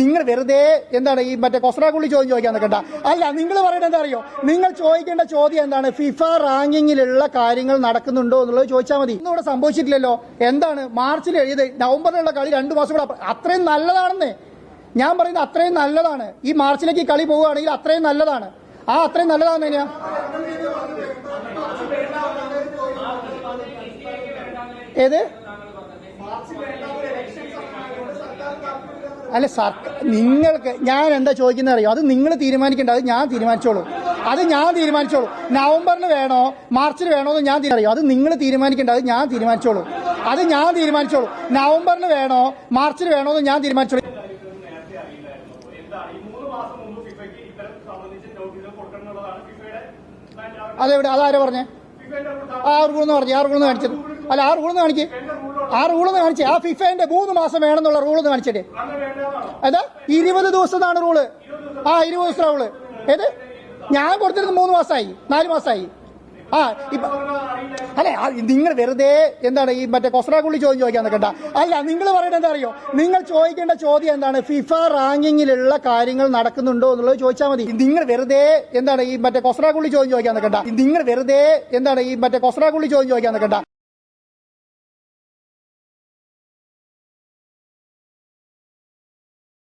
നിങ്ങൾ വെറുതെ എന്താണ് ഈ മറ്റേ കൊസ്രാഗുള്ളി ചോദ്യം ചോദിക്കാൻ നിൽക്കണ്ട. അല്ല നിങ്ങൾ പറയുന്നത് എന്താ അറിയോ? നിങ്ങൾ ചോദിക്കേണ്ട ചോദ്യം എന്താണ്? ഫിഫ റാങ്കിങ്ങിലുള്ള കാര്യങ്ങൾ നടക്കുന്നുണ്ടോ എന്നുള്ളത് ചോദിച്ചാൽ മതി. ഇന്നിവിടെ സംഭവിച്ചിട്ടില്ലല്ലോ. എന്താണ്? മാർച്ചിൽ എഴുതി നവംബറിലുള്ള കളി രണ്ടു മാസം കൂടെ അത്രയും നല്ലതാണെന്നേ. ഞാൻ പറയുന്നത് അത്രയും നല്ലതാണ്. ഈ മാർച്ചിലേക്ക് ഈ കളി പോവുകയാണെങ്കിൽ അത്രയും നല്ലതാണ്. ആ അത്രയും നല്ലതാണ് തന്നെയാ. ഏത്? അല്ല സർക്കാർ നിങ്ങൾക്ക് ഞാൻ എന്താ ചോദിക്കുന്നത് അറിയോ അത് നിങ്ങൾ തീരുമാനിക്കേണ്ട അത് ഞാൻ തീരുമാനിച്ചോളൂ അത് ഞാൻ തീരുമാനിച്ചോളൂ നവംബറിൽ വേണോ മാർച്ചിൽ വേണോ എന്ന് ഞാൻ അറിയോ അത് നിങ്ങൾ തീരുമാനിക്കേണ്ട അത് ഞാൻ തീരുമാനിച്ചോളൂ അത് ഞാൻ തീരുമാനിച്ചോളൂ നവംബറിൽ വേണോ മാർച്ചിൽ വേണോ എന്ന് ഞാൻ തീരുമാനിച്ചോളൂ അതെവിടെ അതാരാ പറഞ്ഞേ ആ റൂളെന്ന് പറഞ്ഞു ആ റൂളെന്ന് കാണിച്ചത് അല്ല ആ കാണിക്കേ കാണിക്ക് ആ റൂൾ കാണിച്ചേ. ആ ഫിഫേന്റെ മൂന്ന് മാസം വേണമെന്നുള്ള റൂളെന്ന് കാണിച്ചിട്ടേ അതാ ഇരുപത് ദിവസത്താണ് റൂൾ ആ ഇരുപത് ദിവസം റൂൾ ഏത്? ഞാൻ കൊടുത്തിരുന്നത് മൂന്ന് മാസമായി. നാല് മാസമായി. ആ ഇപ്പൊ അല്ലെ നിങ്ങൾ വെറുതെ എന്താണ് ഈ മറ്റേ കൊസ്രാഗുള്ളി ചോദ്യം ചോദിക്കാൻ നിൽക്കണ്ട. അല്ല നിങ്ങൾ പറയുന്നത് എന്താ അറിയോ? നിങ്ങൾ ചോദിക്കേണ്ട ചോദ്യം എന്താണ്? ഫിഫ റാങ്കിങ്ങിലുള്ള കാര്യങ്ങൾ നടക്കുന്നുണ്ടോ എന്നുള്ളത് ചോദിച്ചാൽ മതി. നിങ്ങൾ വെറുതെ എന്താണ് ഈ മറ്റേ കൊസ്രാഗുള്ളി ചോദ്യം ചോദിക്കാൻ നിൽക്കണ്ട. നിങ്ങൾ വെറുതെ എന്താണ് ഈ മറ്റേ കൊസ്രാഗുള്ളി ചോദ്യം ചോദിക്കാൻ നിൽക്കണ്ട.